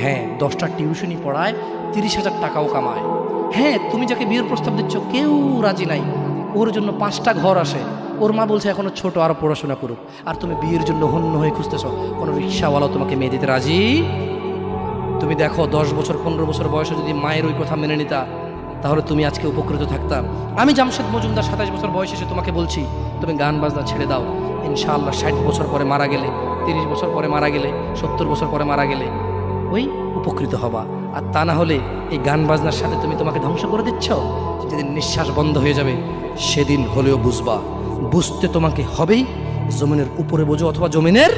হ্যাঁ দশটা টিউশনি পড়ায়, তিরিশ হাজার টাকাও কামায়। হ্যাঁ তুমি যাকে বিয়ের প্রস্তাব দিচ্ছ, কেউ রাজি নাই। ওর জন্য পাঁচটা ঘর আসে ওর মা বলছে, এখনও ছোট, আরও পড়াশোনা করুক। আর তুমি বিয়ের জন্য হন্য হয়ে খুঁজতেছ। কোনো রিক্সাওয়ালাও তোমাকে মেয়ে দিতে রাজি? তুমি দেখো, দশ বছর, পনেরো বছর বয়সে যদি মায়ের ওই কথা মেনে নিতা, তাহলে তুমি আজকে উপকৃত থাকতাম। আমি জামশেদ মজুমদার সাতাশ বছর বয়সে এসে তোমাকে বলছি, তুমি গান বাজনা ছেড়ে দাও। ইনশাআল্লাহ ষাট বছর পরে মারা গেলে, তিরিশ বছর পরে মারা গেলে, সত্তর বছর পরে মারা গেলে ওই উপকৃত হবা। আর তা না হলে এই গান বাজনার সাথে তুমি তোমাকে ধ্বংস করে দিচ্ছ? যেদিন নিঃশ্বাস বন্ধ হয়ে যাবে, সেদিন হলেও বুঝবা। বুঝতে তোমাকে হবেই, জমিনের উপরে বোঝো অথবা জমিনের